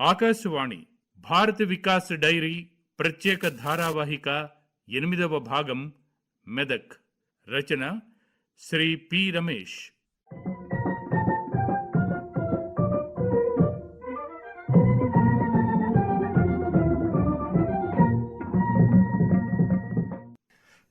ఆకాశవాణి భారత వికాస్ డైరీ ప్రత్యేక ధారావాహిక ఎనిమిదవ భాగం మెదక్. రచన శ్రీ పి. రమేష్.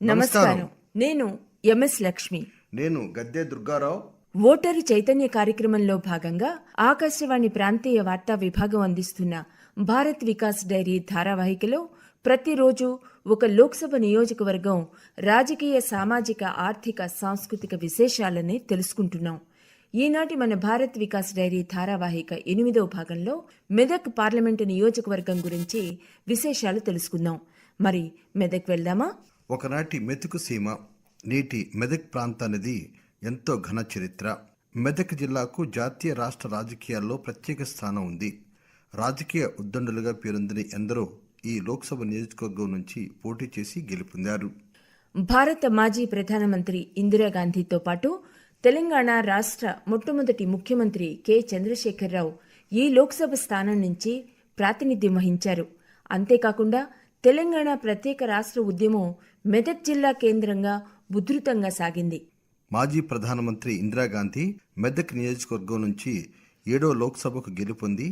నమస్కారం. నేను ఎంఎస్ లక్ష్మి. నేను గద్దె దుర్గారావు. ఓటరు చైతన్య కార్యక్రమంలో భాగంగా ఆకాశవాణి ప్రాంతీయ వార్తా విభాగం అందిస్తున్న భారత్ వికాస్ డైరీ ధారావాహికలో ప్రతిరోజు ఒక లోక్సభ నియోజకవర్గం రాజకీయ సామాజిక ఆర్థిక సాంస్కృతిక విశేషాలని తెలుసుకుంటున్నాం. ఈనాటి మన భారత్ వికాస్ డైరీ ధారావాహిక ఎనిమిదవ భాగంలో మెదక్ పార్లమెంటు నియోజకవర్గం గురించి విశేషాలు తెలుసుకుందాం. మరి మెదక్ వెళ్దామా? ఒకనాటి మెతుకు సీమ నేటి మెదక్ ప్రాంతానిది ఎంతో ఘన చరిత్ర. మెదక్ జిల్లాకు జాతీయ రాష్ట్ర రాజకీయాల్లో ప్రత్యేక స్థానం ఉంది. రాజకీయ ఉద్దండులుగా పేరొందిన ఎందరో ఈ లోక్సభ నియోజకవర్గం నుంచి పోటీ చేసి గెలుపొందారు. భారత మాజీ ప్రధానమంత్రి ఇందిరాగాంధీతో పాటు తెలంగాణ రాష్ట్ర మొట్టమొదటి ముఖ్యమంత్రి కె. చంద్రశేఖరరావు ఈ లోక్సభ స్థానం నుంచి ప్రాతినిధ్యం వహించారు. అంతేకాకుండా తెలంగాణ ప్రత్యేక రాష్ట్ర ఉద్యమం మెదక్ జిల్లా కేంద్రంగా ఉధృతంగా సాగింది. మాజీ ప్రధానమంత్రి ఇందిరాగాంధీ మెదక్ నియోజకవర్గం నుంచి ఏడో లోక్సభకు గెలుపొంది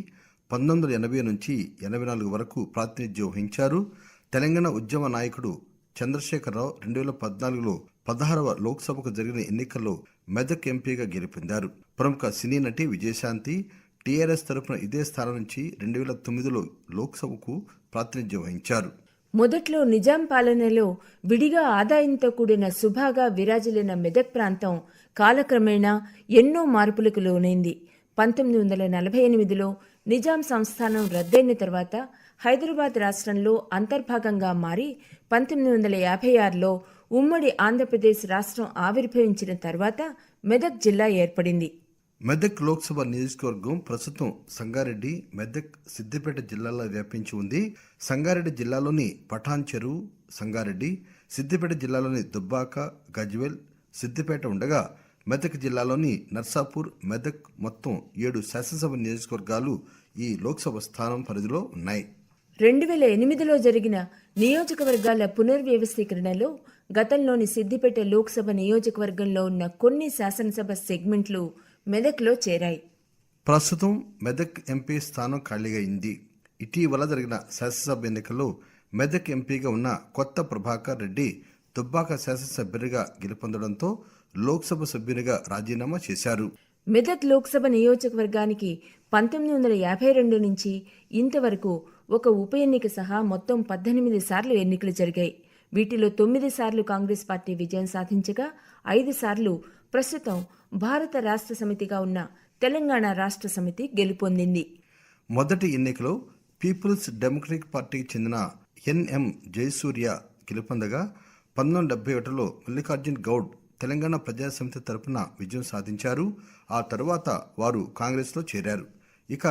పంతొమ్మిది వందల ఎనభై నుంచి ఎనభై నాలుగు వరకు ప్రాతినిధ్యం వహించారు. తెలంగాణ ఉద్యమ నాయకుడు చంద్రశేఖరరావు రెండు వేల పద్నాలుగులో పదహారవ లోక్సభకు జరిగిన ఎన్నికల్లో మెదక్ ఎంపీగా గెలుపొందారు. ప్రముఖ సినీ నటి విజయశాంతి టీఆర్ఎస్ తరపున ఇదే స్థానం నుంచి రెండు వేల తొమ్మిదిలో లోక్సభకు ప్రాతినిధ్యం వహించారు. మొదట్లో నిజాం పాలనలో విడిగా ఆదాయంతో కూడిన సుభాగా విరాజిల్లిన మెదక్ ప్రాంతం కాలక్రమేణా ఎన్నో మార్పులకు లోనైంది. పంతొమ్మిది వందల నలభై ఎనిమిదిలో నిజాం సంస్థానం రద్దయిన తర్వాత హైదరాబాద్ రాష్ట్రంలో అంతర్భాగంగా మారి పంతొమ్మిది వందల యాభై ఆరులో ఉమ్మడి ఆంధ్రప్రదేశ్ రాష్ట్రం ఆవిర్భవించిన తర్వాత మెదక్ జిల్లా ఏర్పడింది. మెదక్ లోక్సభ నియోజకవర్గం ప్రస్తుతం సంగారెడ్డి మెదక్ సిద్దిపేట జిల్లాలో వ్యాపించి ఉంది. సంగారెడ్డి జిల్లాలోని పఠాన్ చెరువు సంగారెడ్డి సిద్దిపేట జిల్లాలోని దుబ్బాక గజ్వెల్ సిద్దిపేట ఉండగా మెదక్ జిల్లాలోని నర్సాపూర్ మెదక్ మొత్తం ఏడు శాసనసభ నియోజకవర్గాలు ఈ లోక్సభ స్థానం పరిధిలో ఉన్నాయి. రెండు వేల ఎనిమిదిలో జరిగిన నియోజకవర్గాల పునర్వ్యవస్థీకరణలో గతంలోని సిద్దిపేట లోక్సభ నియోజకవర్గంలో ఉన్న కొన్ని శాసనసభ సెగ్మెంట్లు మెదక్లో చేరాయి. ప్రస్తుతం మెదక్ ఎంపీ స్థానం ఖాళీగా అయింది ఇటీవల జరిగిన శాసనసభ ఎన్నికల్లో మెదక్ ఎంపీగా ఉన్న కొత్త ప్రభాకర్ రెడ్డి దుబ్బాక శాసనసభ్యుడిగా గెలుపొందడంతో లోక్సభ సభ్యునిగా రాజీనామా చేశారు. మెదక్ లోక్సభ నియోజకవర్గానికి పంతొమ్మిది వందల యాభై రెండు నుంచి ఇంతవరకు ఒక ఉప ఎన్నిక సహా మొత్తం పద్దెనిమిది సార్లు ఎన్నికలు జరిగాయి. వీటిలో తొమ్మిది సార్లు కాంగ్రెస్ పార్టీ విజయం సాధించగా ఐదు సార్లు ప్రస్తుతం భారత రాష్ట్ర సమితిగా ఉన్న తెలంగాణ రాష్ట్ర సమితి గెలుపొందింది. మొదటి ఎన్నికలో పీపుల్స్ డెమోక్రటిక్ పార్టీకి చెందిన ఎన్ఎం జయసూర్య గెలుపొందగా పంతొమ్మిది డెబ్బై ఒకటిలో మల్లికార్జున్ గౌడ్ తెలంగాణ ప్రజాసమితి తరపున విజయం సాధించారు. ఆ తరువాత వారు కాంగ్రెస్లో చేరారు. ఇక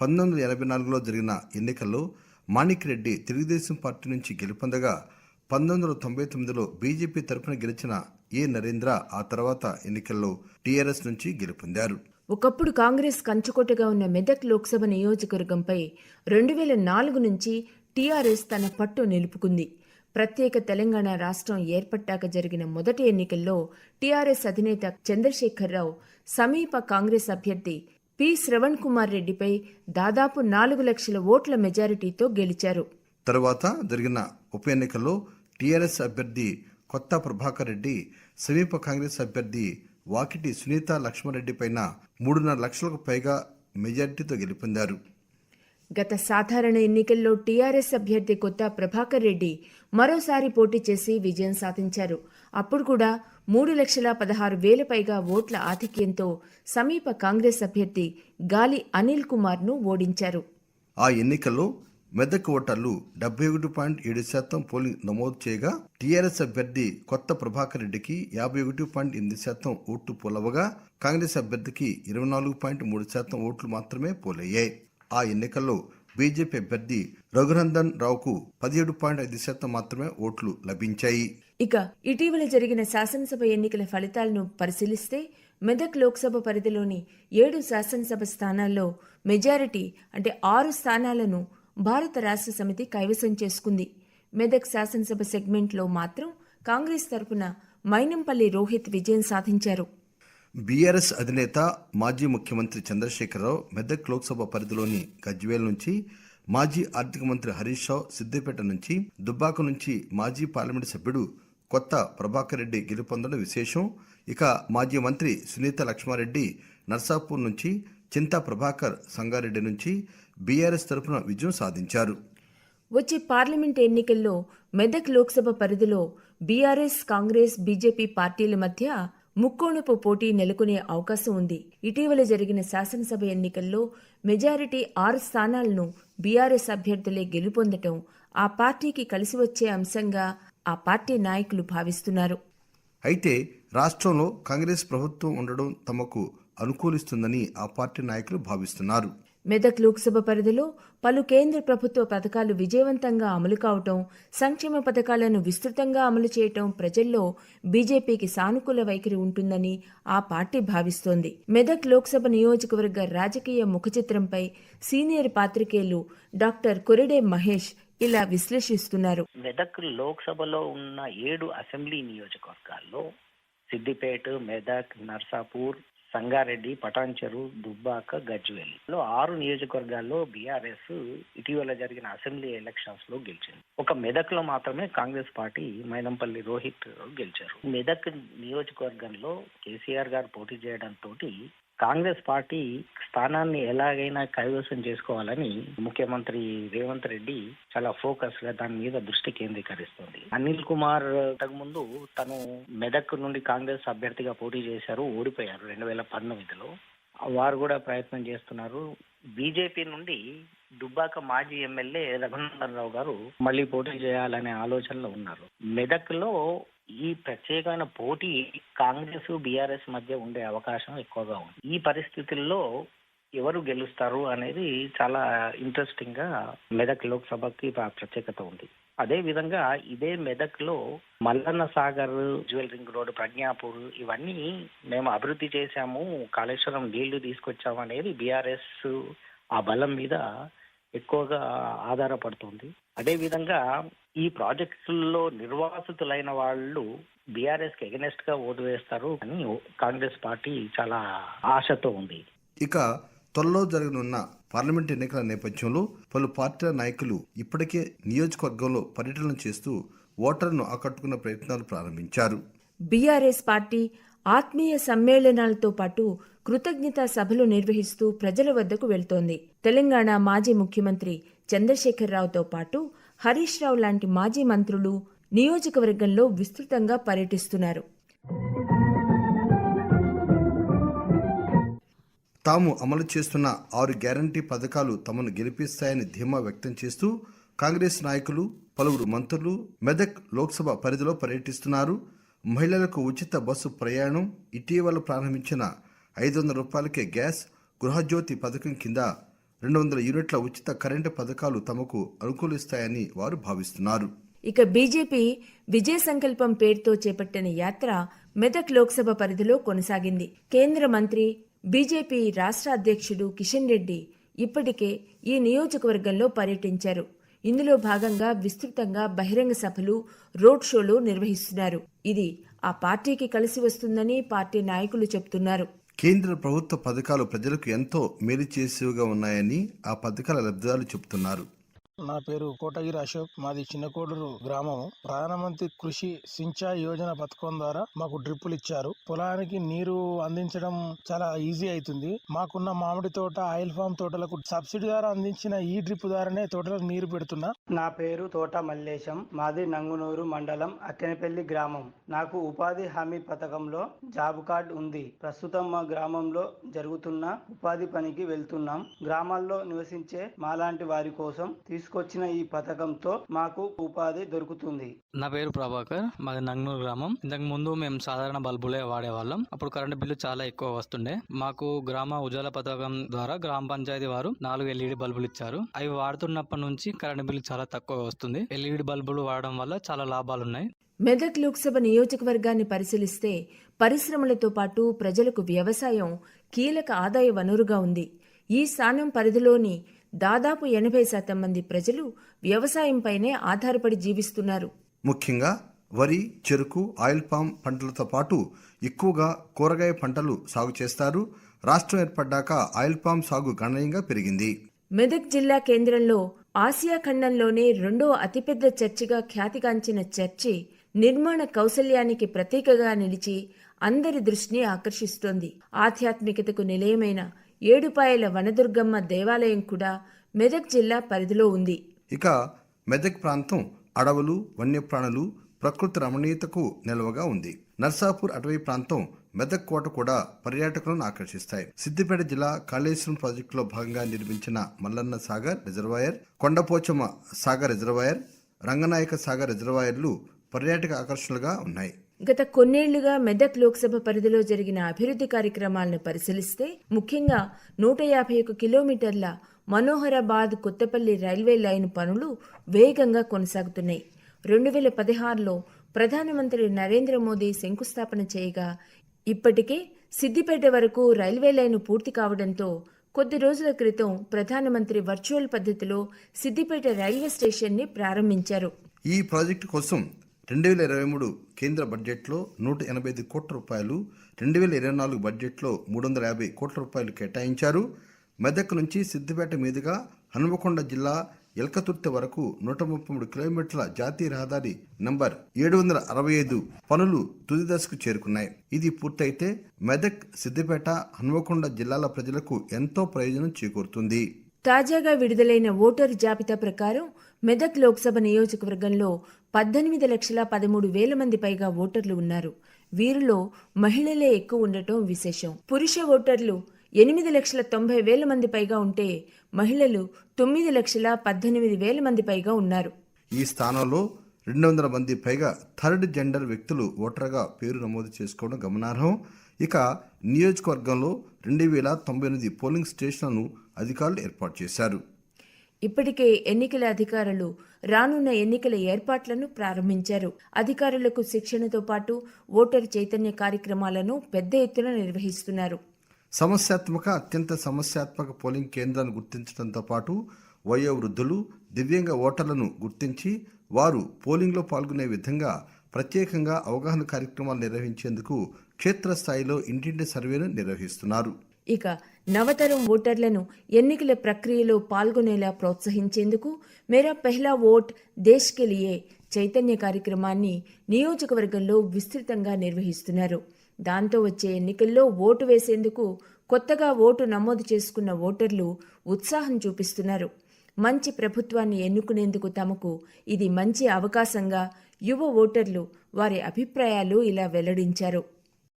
పంతొమ్మిది వందల ఎనభై నాలుగులో జరిగిన ఎన్నికల్లో మాణిక్ రెడ్డి తెలుగుదేశం పార్టీ నుంచి గెలుపొందగా పంతొమ్మిది వందల తొంభై తొమ్మిదిలో బీజేపీ తరపున గెలిచిన ఏ నరేంద్ర ఆ తర్వాత ఎన్నికల్లో టీఆర్ఎస్ నుంచి గెలుపొందారు. ఒకప్పుడు కాంగ్రెస్ కంచుకోటగా ఉన్న మెదక్ లోక్సభ నియోజకవర్గంపై రెండు వేల నాలుగు నుంచి టీఆర్ఎస్ తన పట్టు నిలుపుకుంది. ప్రత్యేక తెలంగాణ రాష్ట్రం ఏర్పట్టాక జరిగిన మొదటి ఎన్నికల్లో టీఆర్ఎస్ అధినేత చంద్రశేఖరరావు సమీప కాంగ్రెస్ అభ్యర్థి పి. శ్రవణ్ కుమార్ రెడ్డిపై దాదాపు నాలుగు లక్షల ఓట్ల మెజారిటీతో గెలిచారు. తరువాత జరిగిన ఉప ఎన్నికల్లో టీఆర్ఎస్ అభ్యర్థి కొత్త ప్రభాకర్ రెడ్డి సమీప కాంగ్రెస్ అభ్యర్థి వాకిటి సునీత లక్ష్మారెడ్డి పైన మూడున్నర లక్షలకు పైగా మెజారిటీతో గెలుపొందారు. గత సాధారణ ఎన్నికల్లో టీఆర్ఎస్ అభ్యర్థి కొత్త ప్రభాకర్ రెడ్డి మరోసారి పోటీ చేసి విజయం సాధించారు. అప్పుడు కూడా మూడు లక్షల పదహారు వేల పైగా ఓట్ల ఆధిక్యంతో సమీప కాంగ్రెస్ అభ్యర్థి గాలి అనిల్ కుమార్ను ఓడించారు. ఆ ఎన్నికల్లో మెదక్ ఓటర్లు డెబ్బై ఒకటి పాయింట్ ఏడు శాతం పోలింగ్ నమోదు చేయగా టీఆర్ఎస్ అభ్యర్థి కొత్త ప్రభాకర్ రెడ్డికి యాభై ఒకటి పాయింట్ ఎనిమిది శాతం ఓట్లు పోలవగా కాంగ్రెస్ అభ్యర్థికి ఇరవై నాలుగు పాయింట్ మూడు శాతం ఓట్లు మాత్రమే పోలయ్యాయి. ఆ ఎన్నికల్లో బీజేపీ అభ్యర్థి రఘునందన్ రావుకు పదిహేడు పాయింట్ ఐదు శాతం మాత్రమే ఓట్లు లభించాయి. ఇక ఇటీవల జరిగిన శాసనసభ ఎన్నికల ఫలితాలను పరిశీలిస్తే మెదక్ లోక్సభ పరిధిలోని ఏడు శాసనసభ స్థానాల్లో మెజారిటీ అంటే ఆరు స్థానాలను భారత రాష్ట్ర సమితి కైవసం చేసుకుంది. మెదక్ శాసనసభ సెగ్మెంట్లో మాత్రం కాంగ్రెస్ తరపున మైనంపల్లి రోహిత్ విజయం సాధించారు. బీఆర్ఎస్ అధినేత మాజీ ముఖ్యమంత్రి చంద్రశేఖరరావు మెదక్ లోక్సభ పరిధిలోని గజ్వేల్ నుంచి మాజీ ఆర్థిక మంత్రి హరీష్ రావు సిద్దిపేట నుంచి దుబ్బాక నుంచి మాజీ పార్లమెంటు సభ్యుడు కొత్త ప్రభాకర్ రెడ్డి గెలుపొందడం విశేషం. ఇక మాజీ మంత్రి సునీత లక్ష్మారెడ్డి నర్సాపూర్ నుంచి చింతా ప్రభాకర్ సంగారెడ్డి నుంచి బీఆర్ఎస్ తరపున విజయం సాధించారు. వచ్చే పార్లమెంట్ ఎన్నికల్లో మెదక్ లోక్సభ పరిధిలో బీఆర్ఎస్ కాంగ్రెస్ బీజేపీ పార్టీల మధ్య ముక్కోణపు పోటీ నెలకొనే అవకాశం ఉంది. ఇటీవల జరిగిన శాసనసభ ఎన్నికల్లో మెజారిటీ ఆరు స్థానాలను బీఆర్ఎస్ అభ్యర్థులే గెలుపొందటం ఆ పార్టీకి కలిసి వచ్చే అంశంగా ఆ పార్టీ నాయకులు భావిస్తున్నారు. అయితే రాష్ట్రంలో కాంగ్రెస్ ప్రభుత్వం ఉండడం తమకు అనుకూలిస్తుందని ఆ పార్టీ నాయకులు భావిస్తున్నారు. మెదక్ లోక్సభ పరిధిలో పలు కేంద్ర ప్రభుత్వ పథకాలు విజయవంతంగా అమలు కావటం సంక్షేమ పథకాలను విస్తృతంగా అమలు చేయటం ప్రజల్లో బీజేపీకి సానుకూల వైఖరి ఉంటుందని ఆ పార్టీ భావిస్తోంది. మెదక్ లోక్సభ నియోజకవర్గ రాజకీయ ముఖచిత్రంపై సీనియర్ పాత్రికేయులు డాక్టర్ కొరిడే మహేష్ ఇలా విశ్లేషిస్తున్నారు. మెదక్ లోక్సభలో ఉన్న ఏడు అసెంబ్లీ నియోజకవర్గాల్లో సిద్దిపేట మెదక్ నర్సాపూర్ సంగారెడ్డి పటాన్చెరు దుబ్బాక గజ్వేల్లో ఆరు నియోజకవర్గాల్లో బీఆర్ఎస్ ఇటీవల జరిగిన అసెంబ్లీ ఎలక్షన్స్లో గెలిచింది. ఒక మెదక్లో మాత్రమే కాంగ్రెస్ పార్టీ మైనంపల్లి రోహిత్ గెలిచారు. మెదక్ నియోజకవర్గంలో కేసీఆర్ గారు పోటీ చేయడంతో కాంగ్రెస్ పార్టీ స్థానాన్ని ఎలాగైనా కైవసం చేసుకోవాలని ముఖ్యమంత్రి రేవంత్ రెడ్డి చాలా ఫోకస్గా దాని మీద దృష్టి కేంద్రీకరిస్తుంది. అనిల్ కుమార్ ముందు తను మెదక్ నుండి కాంగ్రెస్ అభ్యర్థిగా పోటీ చేశారు ఓడిపోయారు రెండు వేల పంతొమ్మిదిలో. వారు కూడా ప్రయత్నం చేస్తున్నారు. బీజేపీ నుండి దుబ్బాక మాజీ ఎమ్మెల్యే రఘునందన్ రావు గారు మళ్ళీ పోటీ చేయాలనే ఆలోచనలో ఉన్నారు. మెదక్లో ఈ ప్రత్యేకమైన పోటీ కాంగ్రెస్ బీఆర్ఎస్ మధ్య ఉండే అవకాశం ఎక్కువగా ఉంది. ఈ పరిస్థితుల్లో ఎవరు గెలుస్తారు అనేది చాలా ఇంట్రెస్టింగ్గా మెదక్ లోక్సభకి ప్రత్యేకత ఉంది. అదే విధంగా ఇదే మెదక్లో Mallanna Sagar jewel ring road Pragnapur ఇవన్నీ మేము అభివృద్ధి చేశాము కాళేశ్వరం నీళ్ళు తీసుకొచ్చాము అనేది బీఆర్ఎస్ ఆ బలం మీద ఎక్కువగా ఆధారపడుతుంది. అదే విధంగా ఈ ప్రాజెక్టుల్లో నిర్వాసితులైన వాళ్ళు బీఆర్ఎస్కి ఎగనెస్ట్గా ఓటు వేస్తారు అని కాంగ్రెస్ పార్టీ చాలా ఆశతో ఉంది. ఇక త్వరలో జరగనున్న పార్లమెంట్ ఎన్నికల నేపథ్యంలో పలు పార్టీల నాయకులు ఇప్పటికే నియోజకవర్గంలో పర్యటన చేస్తూ ఓటర్లను ఆకట్టుకున్న ప్రయత్నాలు ప్రారంభించారు. బీఆర్ఎస్ పార్టీ ఆత్మీయ సమ్మేళనాలతో పాటు కృతజ్ఞతా సభలు నిర్వహిస్తూ ప్రజల వద్దకు వెళ్తోంది. తెలంగాణ మాజీ ముఖ్యమంత్రి చంద్రశేఖరరావుతో పాటు హరీష్ రావు లాంటి మాజీ మంత్రులు నియోజకవర్గంలో విస్తృతంగా పర్యటిస్తున్నారు. తాము అమలు చేస్తున్న ఆరు గ్యారంటీ పథకాలు తమను గెలిపిస్తాయని ధీమా వ్యక్తం చేస్తూ కాంగ్రెస్ నాయకులు పలువురు మంత్రులు మెదక్ లోక్సభ పరిధిలో పర్యటిస్తున్నారు. మహిళలకు ఉచిత బస్సు ప్రయాణం ఇటీవల ప్రారంభించిన ఐదు వందల రూపాయలకే గ్యాస్ గృహజ్యోతి పథకం కింద రెండు వందల యూనిట్ల ఉచిత కరెంటు పథకాలు తమకు అనుకూలిస్తాయని వారు భావిస్తున్నారు. ఇక బీజేపీ విజయ సంకల్పం పేరుతో చేపట్టిన యాత్ర మెదక్ లోక్సభ పరిధిలో కొనసాగింది. కేంద్ర మంత్రి బీజేపీ రాష్ట్ర అధ్యక్షుడు కిషన్ రెడ్డి ఇప్పటికే ఈ నియోజకవర్గంలో పర్యటించారు. ఇందులో భాగంగా విస్తృతంగా బహిరంగ సభలు రోడ్ షోలు నిర్వహిస్తున్నారు. ఇది ఆ పార్టీకి కలిసి వస్తుందని పార్టీ నాయకులు చెబుతున్నారు కేంద్ర ప్రభుత్వ పథకాలు ప్రజలకు ఎంతో మేలు చేసేవిగా ఉన్నాయని ఆ పథకాల లబ్ధిదారులు చెబుతున్నారు నా పేరు కోటగిరి అశోక్. మాది చిన్నకోడూరు గ్రామం. ప్రధానమంత్రి కృషి సించాయ్ యోజన పథకం ద్వారా మాకు డ్రిప్పులు ఇచ్చారు. పొలానికి నీరు అందించడం చాలా ఈజీ అవుతుంది మాకున్న మామిడి తోట ఆయిల్ ఫామ్ తోటలకు సబ్సిడీ ద్వారా అందించిన ఈ డ్రిప్ ద్వారానే తోటలకు నీరు పెడుతున్నా. నా పేరు తోట మల్లేశం. మాది నంగునూరు మండలం అక్కెనపల్లి గ్రామం. నాకు ఉపాధి హామీ పథకంలో జాబ్ కార్డ్ ఉంది. ప్రస్తుతం మా గ్రామంలో జరుగుతున్న ఉపాధి పనికి వెళ్తున్నాం. గ్రామాల్లో నివసించే మాలాంటి వారి కోసం తీసుకొచ్చిన ఈ పథకంతో మాకు ఉపాధి దొరుకుతుంది. నా పేరు ప్రభాకర్ మాది నంగనూరు గ్రామం. ఇంతకు ముందు మేము సాధారణ బల్బులే వాడేవాళ్ళం. అప్పుడు కరెంటు బిల్లు చాలా ఎక్కువ వస్తుండే. మాకు గ్రామ ఉజ్వల పథకం ద్వారా గ్రామ పంచాయతీ వారు నాలుగు ఎల్ఈడి బల్బులు ఇచ్చారు. అవి వాడుతున్నప్పటి నుంచి కరెంటు బిల్లు చాలా తక్కువ వస్తుంది. ఎల్ఈడి బల్బులు వాడడం వల్ల చాలా లాభాలు ఉన్నాయి మెదక్ లోక్సభ నియోజకవర్గాన్ని పరిశీలిస్తే పరిశ్రమలతో పాటు ప్రజలకు వ్యవసాయం కీలక ఆదాయ వనరుగా ఉంది. ఈ స్థానం పరిధిలోని దాదాపు ఎనభై శాతం మంది ప్రజలు వ్యవసాయంపైనే ఆధారపడి జీవిస్తున్నారు. ముఖ్యంగా వరి చెరుకు ఆయిల్ పామ్ పంటలతో పాటు ఎక్కువగా కూరగాయ పంటలు సాగు చేస్తారు. రాష్ట్రం ఏర్పడ్డాక ఆయిల్ పామ్ సాగు గణనీయంగా పెరిగింది. మెదక్ జిల్లా కేంద్రంలో ఆసియా ఖండంలోనే రెండో అతిపెద్ద చర్చిగా ఖ్యాతిగాంచిన చర్చి నిర్మాణ కౌశల్యానికి ప్రతీకగా నిలిచి అందరి దృష్టిని ఆకర్షిస్తోంది. ఆధ్యాత్మికతకు నిలయమైన ఏడుపాయల వనదుర్గమ్మ దేవాలయం కూడా మెదక్ జిల్లా పరిధిలో ఉంది. ఇక మెదక్ ప్రాంతం అడవులు వన్యప్రాణులు ప్రకృతి రమణీయతకు నిల్వగా ఉంది. నర్సాపూర్ అటవీ ప్రాంతం మెదక్ కోట కూడా పర్యాటకులను ఆకర్షిస్తాయి. సిద్దిపేట జిల్లా కాళేశ్వరం ప్రాజెక్టులో భాగంగా నిర్మించిన మల్లన్న సాగర్ రిజర్వాయర్ కొండపోచమ్మ సాగర్ రిజర్వాయర్ రంగనాయక సాగర్ రిజర్వాయర్లు పర్యాటక ఆకర్షణలుగా ఉన్నాయి. గత కొన్నేళ్ళుగా మెదక్ లోక్సభ పరిధిలో జరిగిన అభివృద్ధి కార్యక్రమాలను పరిశీలిస్తే ముఖ్యంగా నూట యాభై ఒక కిలోమీటర్ల మనోహరాబాద్ కొత్తపల్లి రైల్వే లైన్ పనులు వేగంగా కొనసాగుతున్నాయి. రెండు వేల పదహారులో ప్రధానమంత్రి నరేంద్ర మోదీ శంకుస్థాపన చేయగా ఇప్పటికే సిద్దిపేట వరకు రైల్వే లైన్ పూర్తి కావడంతో కొద్ది రోజుల క్రితం ప్రధానమంత్రి వర్చువల్ పద్ధతిలో సిద్దిపేట రైల్వే స్టేషన్ని ప్రారంభించారు. ఈ ప్రాజెక్టు కోసం రెండు వేల ఇరవై మూడు కేంద్ర బడ్జెట్లో నూట ఎనభై ఐదు కోట్ల రూపాయలు రెండు వేల ఇరవై నాలుగు బడ్జెట్లో మూడు వందల యాభై కోట్ల రూపాయలు కేటాయించారు. మెదక్ నుంచి సిద్దిపేట మీదుగా హనుమకొండ జిల్లా ఎల్కతుర్తి వరకు నూట ముప్పై మూడు కిలోమీటర్ల జాతీయ రహదారి నంబర్ ఏడు వందల అరవై ఐదు పనులు తుది దశకు చేరుకున్నాయి. ఇది పూర్తయితే మెదక్ సిద్దిపేట హనుమకొండ జిల్లాల ప్రజలకు ఎంతో ప్రయోజనం చేకూరుతుంది. తాజాగా విడుదలైన ఓటరు జాబితా ప్రకారం మెదక్ లోక్సభ నియోజకవర్గంలో పద్దెనిమిది లక్షల పదమూడు వేల మంది పైగా ఓటర్లు ఉన్నారు. వీరిలో మహిళలే ఎక్కువ ఉండటం విశేషం. పురుష ఓటర్లు ఎనిమిది లక్షల తొంభై వేల మంది పైగా ఉంటే మహిళలు తొమ్మిది లక్షల పద్దెనిమిది వేల మంది పైగా ఉన్నారు. ఈ స్థానంలో రెండు వందల మంది పైగా థర్డ్ జెండర్ వ్యక్తులు ఓటర్గా పేరు నమోదు చేసుకోవడం గమనార్హం. ఇక నియోజకవర్గంలో రెండు వేల తొంభై ఎనిమిది పోలింగ్ స్టేషన్లను అధికారులు ఏర్పాటు చేశారు. ఇప్పటికే ఎన్నికల అధికారులు రానున్న ఎన్నికల ఏర్పాట్లను ప్రారంభించారు. అధికారులకు శిక్షణతో పాటు ఓటరు చైతన్య కార్యక్రమాలను పెద్ద ఎత్తున నిర్వహిస్తున్నారు. సమస్యాత్మక అత్యంత సమస్యాత్మక పోలింగ్ కేంద్రాన్ని గుర్తించడంతో పాటు వయోవృద్ధులు దివ్యాంగ ఓటర్లను గుర్తించి వారు పోలింగ్లో పాల్గొనే విధంగా ప్రత్యేకంగా అవగాహన కార్యక్రమాలు నిర్వహించేందుకు క్షేత్రస్థాయిలో ఇంటింటి సర్వేను నిర్వహిస్తున్నారు. ఇక నవతరం ఓటర్లను ఎన్నికల ప్రక్రియలో పాల్గొనేలా ప్రోత్సహించేందుకు మేరా పెహ్లా ఓట్ దేశ్ కెలియే చైతన్య కార్యక్రమాన్ని నియోజకవర్గంలో విస్తృతంగా నిర్వహిస్తున్నారు. దాంతో వచ్చే ఎన్నికల్లో ఓటు వేసేందుకు కొత్తగా ఓటు నమోదు చేసుకున్న ఓటర్లు ఉత్సాహం చూపిస్తున్నారు. మంచి ప్రభుత్వాన్ని ఎన్నుకునేందుకు తమకు ఇది మంచి అవకాశంగా యువ ఓటర్లు వారి అభిప్రాయాలు ఇలా వెల్లడించారు.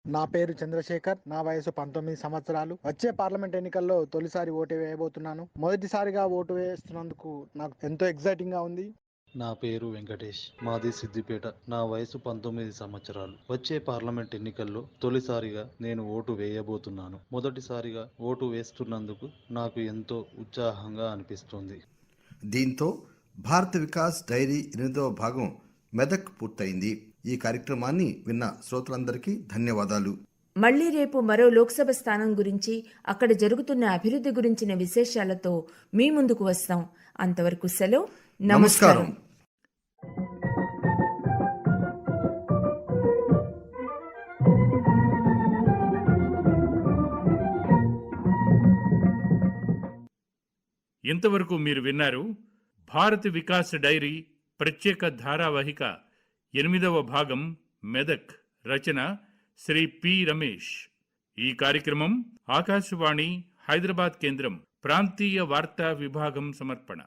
నా పేరు చంద్రశేఖర్ నా వయసు పంతొమ్మిది సంవత్సరాలు. వచ్చే పార్లమెంట్ ఎన్నికల్లో తొలిసారి ఓటు వేయబోతున్నాను. మొదటిసారిగా ఓటు వేస్తున్నందుకు నాకు ఎంతో ఎగ్జైటింగ్గా ఉంది. నా పేరు వెంకటేష్ మాది సిద్దిపేట. నా వయసు పంతొమ్మిది సంవత్సరాలు. వచ్చే పార్లమెంట్ ఎన్నికల్లో తొలిసారిగా నేను ఓటు వేయబోతున్నాను. మొదటిసారిగా ఓటు వేస్తున్నందుకు నాకు ఎంతో ఉత్సాహంగా అనిపిస్తుంది. దీంతో భారత వికాస్ డైరీ ఎనిమిదవ భాగం మెదక్ పూర్తయింది. ఈ కార్యక్రమాన్ని విన్న శ్రోతలందరికీ ధన్యవాదాలు. మళ్ళీ రేపు మరో లోక్సభ స్థానం గురించి అక్కడ జరుగుతున్న అభివృద్ధి గురించిన విశేషాలతో మీ ముందుకు వస్తాం. అంతవరకు సెలవు. నమస్కారం. ఇంతవరకు మీరు విన్నారు భారత్ వికాస్ డైరీ ప్రత్యేక ధారావాహిక ఎనిమిదవ భాగం మెదక్ రచన శ్రీ పి. రమేష్. ఈ కార్యక్రమం ఆకాశవాణి హైదరాబాద్ కేంద్రం ప్రాంతీయ వార్తా విభాగం సమర్పణ.